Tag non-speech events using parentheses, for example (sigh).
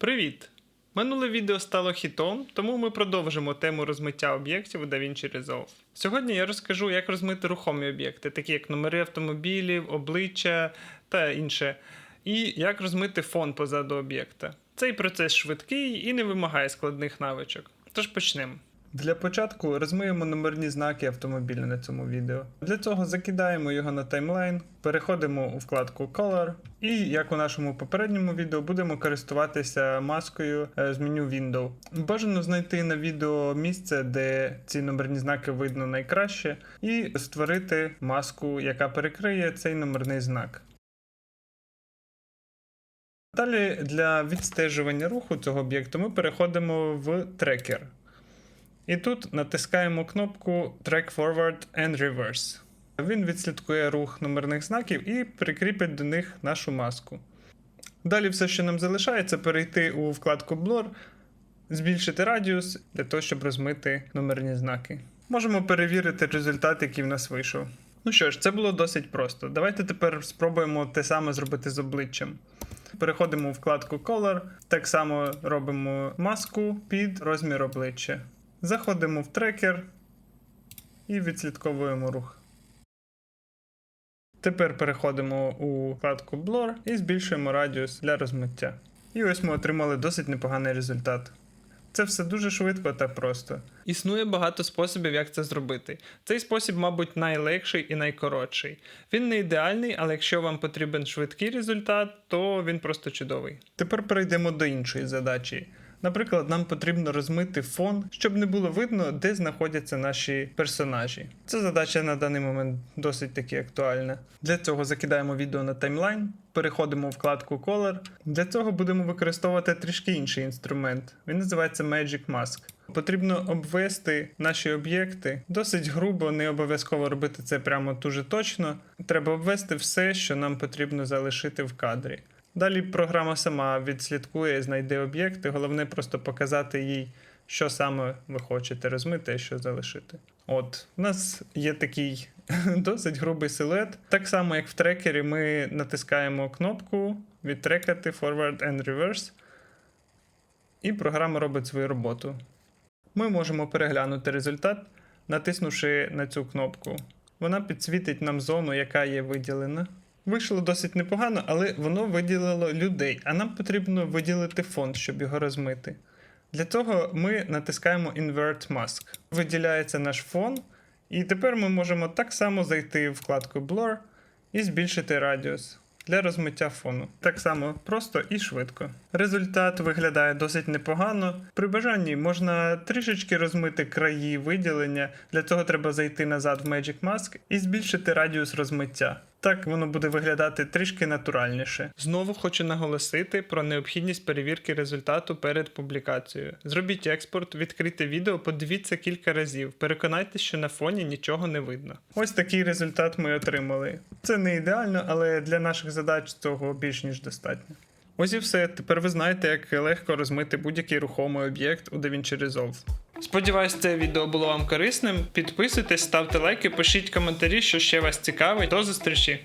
Привіт! Минуле відео стало хітом, тому ми продовжимо тему розмиття об'єктів у DaVinci Resolve. Сьогодні я розкажу, як розмити рухомі об'єкти, такі як номери автомобілів, обличчя та інше, і як розмити фон позаду об'єкта. Цей процес швидкий і не вимагає складних навичок. Тож почнемо. Для початку розмиємо номерні знаки автомобіля на цьому відео. Для цього закидаємо його на таймлайн, переходимо у вкладку Color, і як у нашому попередньому відео будемо користуватися маскою е, з меню Window. Бажано знайти на відео місце, де ці номерні знаки видно найкраще, і створити маску, яка перекриє цей номерний знак. Далі для відстежування руху цього об'єкту ми переходимо в трекер. І тут натискаємо кнопку Track Forward and Reverse. Він відслідкує рух номерних знаків і прикріпить до них нашу маску. Далі все, що нам залишається, перейти у вкладку Blur, збільшити радіус для того, щоб розмити номерні знаки. Можемо перевірити результат, який в нас вийшов. Ну що ж, це було досить просто. Давайте тепер спробуємо те саме зробити з обличчям. Переходимо у вкладку Color, так само робимо маску під розмір обличчя. Заходимо в трекер і відслідковуємо рух. Тепер переходимо у вкладку Blur і збільшуємо радіус для розмиття. І ось ми отримали досить непоганий результат. Це все дуже швидко та просто. Існує багато способів, як це зробити. Цей спосіб, мабуть, найлегший і найкоротший. Він не ідеальний, але якщо вам потрібен швидкий результат, то він просто чудовий. Тепер перейдемо до іншої задачі. Наприклад, нам потрібно розмити фон, щоб не було видно, де знаходяться наші персонажі. Ця задача на даний момент досить таки актуальна. Для цього закидаємо відео на таймлайн, переходимо у вкладку Color. Для цього будемо використовувати трішки інший інструмент. Він називається Magic Mask. Потрібно обвести наші об'єкти досить грубо, не обов'язково робити це прямо дуже точно. Треба обвести все, що нам потрібно залишити в кадрі. Далі програма сама відслідкує, знайде об'єкти. Головне просто показати їй, що саме ви хочете розмити, а що залишити. От, у нас є такий (laughs) досить грубий силует. Так само, як в трекері, ми натискаємо кнопку відтрекати Forward and Reverse, і програма робить свою роботу. Ми можемо переглянути результат, натиснувши на цю кнопку. Вона підсвітить нам зону, яка є виділена. Вийшло досить непогано, але воно виділило людей, а нам потрібно виділити фон, щоб його розмити. Для цього ми натискаємо Invert Mask. Виділяється наш фон, і тепер ми можемо так само зайти в вкладку Blur і збільшити радіус для розмиття фону. Так само просто і швидко. Результат виглядає досить непогано. При бажанні можна трішечки розмити краї виділення. Для цього треба зайти назад в Magic Mask і збільшити радіус розмиття. Так воно буде виглядати трішки натуральніше. Знову хочу наголосити про необхідність перевірки результату перед публікацією. Зробіть експорт, відкрите відео, подивіться кілька разів. Переконайтеся, що на фоні нічого не видно. Ось такий результат ми отримали. Це не ідеально, але для наших задач цього більш ніж достатньо. Ось і все. Тепер ви знаєте, як легко розмити будь-який рухомий об'єкт у DaVinci Resolve. Сподіваюсь, це відео було вам корисним. Підписуйтесь, ставте лайки, пишіть коментарі, що ще вас цікавить. До зустрічі!